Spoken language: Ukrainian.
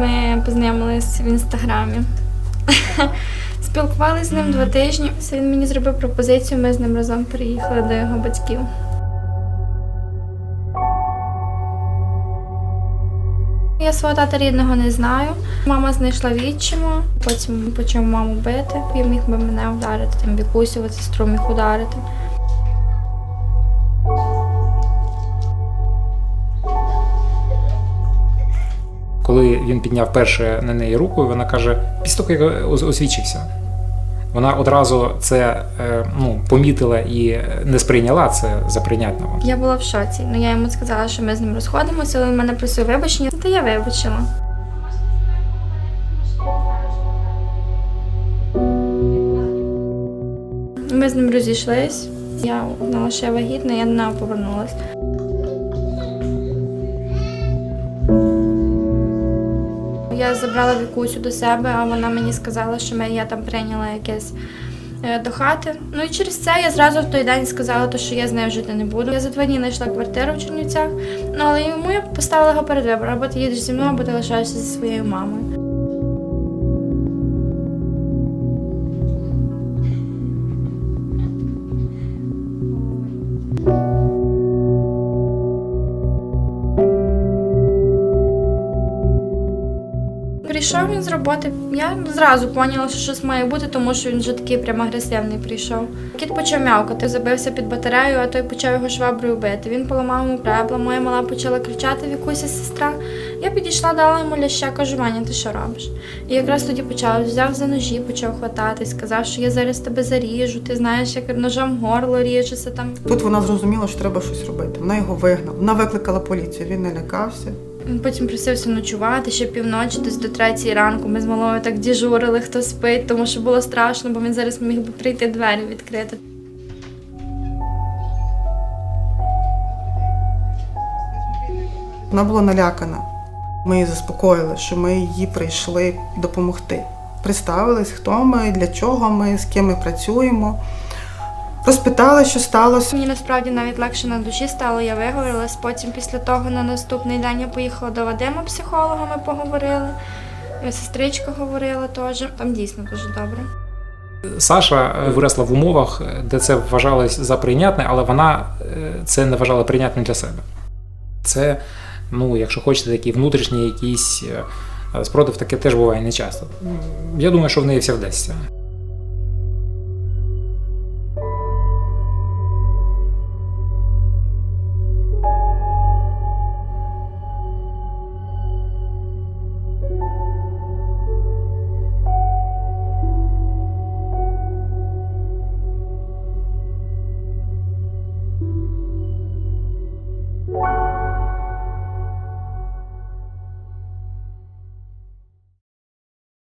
Ми познайомились в інстаграмі. Спілкувалися з ним два тижні. Він мені зробив пропозицію, ми з ним разом переїхали до його батьків. Я свого тата рідного не знаю. Мама знайшла відчима, потім почав маму бити. Він міг би мене вдарити, там Вікусю, от сестру міг ударити. Коли він підняв перше на неї руку, вона каже: після того, як освічився. Вона одразу це е, ну, помітила і не сприйняла це за прийнятного. Я була в шоці. Ну я йому сказала, що ми з ним розходимося, але він мене просив вибачення, та я вибачила. Ми з ним розійшлись. Я знала, що я вагітна, я до нього повернулась. Забрала Вікусю до себе, а вона мені сказала, що я там прийняла якесь е, до хати. Ну і через це я зразу в той день сказала, що я з нею жити не буду. Я за два дні знайшла квартиру в Чернівцях, ну але йому я поставила його перед вибором, або ти їдеш зі мною, або ти лишаєшся зі своєю мамою. Прийшов він з роботи. Я зразу поняла, що щось має бути, тому що він вже такий прям агресивний прийшов. Кіт почав м'явкати, забився під батарею, а той почав його шваброю бити. Він поламав йому пребла, моя мала почала кричати Вікуся сестра. Я підійшла, дала йому ляща, кажу, Ваня, ти що робиш? І якраз тоді почав, взяв за ножі, почав хвататись, сказав, що я зараз тебе заріжу, ти знаєш, як ножом горло ріжеться там. Тут вона зрозуміла, що треба щось робити. Вона його вигнала. Вона викликала поліцію, він не лякався. Потім просився ночувати ще півночі, десь до третьої ранку. Ми з малою так діжурили, хто спить, тому що було страшно, бо він зараз міг би прийти двері відкрити. Вона була налякана. Ми її заспокоїли, що ми їй прийшли допомогти. Представились, хто ми, для чого ми, з ким ми працюємо. Розпитали, що сталося. Мені насправді навіть легше на душі стало, я виговорилась. Потім після того на наступний день я поїхала до Вадима, психолога, ми поговорили. Сестричка говорила теж. Там дійсно дуже добре. Саша е, виросла в умовах, е, де це вважалось за прийнятне, але вона е, це не вважала прийнятним для себе. Це, ну, якщо хочете, такий внутрішній якийсь спротив, таке теж буває нечасто. Я думаю, що в неї все вдасться.